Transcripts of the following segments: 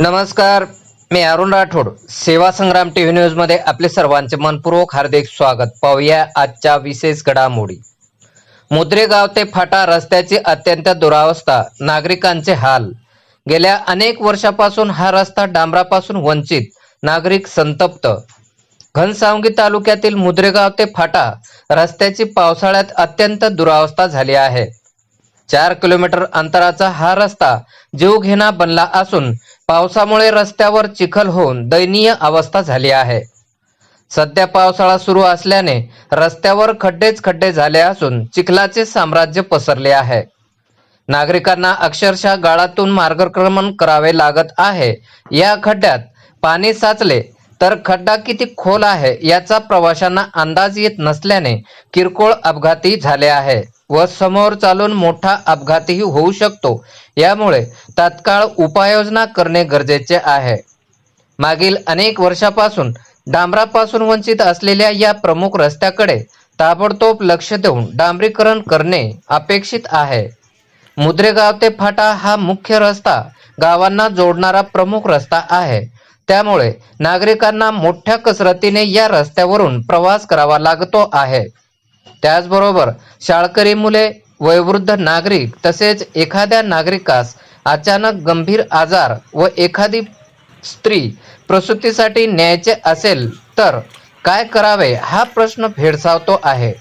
नमस्कार मी अरुण राठोड. सेवा संग्राम टीव्ही न्यूजमध्ये आपले सर्वांचे मनपूर्वक हार्दिक स्वागत. पाहूया आजच्या विशेष घडामोडी. मुद्रेगाव ते फाटा रस्त्याची अत्यंत दुरावस्था नागरिकांचे हाल. गेल्या अनेक वर्षापासून हा रस्ता डांबरापासून वंचित नागरिक संतप्त. घनसावंगी तालुक्यातील मुद्रेगाव ते फाटा रस्त्याची पावसाळ्यात अत्यंत दुरावस्था झाली आहे. चार किलोमीटर अंतराचा हा रस्ता जीवघेणा बनला असून पावसामुळे रस्त्यावर चिखल होऊन दयनीय अवस्था झाली आहे. सध्या पावसाळा सुरू असल्याने रस्त्यावर खड्डेच खड्डे झाले असून चिखलाचे साम्राज्य पसरले आहे. नागरिकांना अक्षरशः गाळातून मार्गक्रमण करावे लागत आहे. या खड्ड्यात पाणी साचले तर खड्डा किती खोल आहे याचा प्रवाशांना अंदाज येत नसल्याने किरकोळ अपघाती झाले आहे. व समोर चालून मोठा अपघातही होऊ शकतो. यामुळे तात्काळ उपाययोजना करणे गरजेचे आहे. मागील अनेक वर्षापासून डांबरापासून वंचित असलेल्या या प्रमुख रस्त्याकडे ताबडतोब लक्ष देऊन डांबरीकरण करणे अपेक्षित आहे. मुद्रेगाव ते फाटा हा मुख्य रस्ता गावांना जोडणारा प्रमुख रस्ता आहे. त्यामुळे नागरिकांना मोठ्या कसरतीने या रस्त्यावरून प्रवास करावा लागतो आहे. त्याचबरोबर शाळकरी मुले वयोवृद्ध नागरिक तसेच एखाद्या नागरिकास अचानक गंभीर आजार व एखादी स्त्री प्रसूतीसाठी न्यायचे असेल तर काय करावे हा प्रश्न भेडसावतो आहे.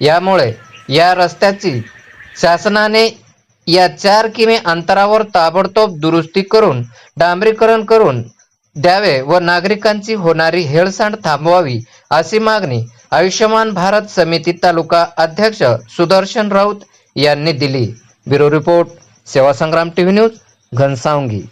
यामुळे या रस्त्याची शासनाने या चार किमी अंतरावर ताबडतोब दुरुस्ती करून डांबरीकरण करून द्यावे व नागरिकांची होणारी हेळसांड थांबवावी अशी मागणी आयुष्यमान भारत समिती तालुका अध्यक्ष सुदर्शन राऊत यांनी दिली. ब्युरो रिपोर्ट सेवा संग्राम टीव्ही न्यूज घनसावंगी.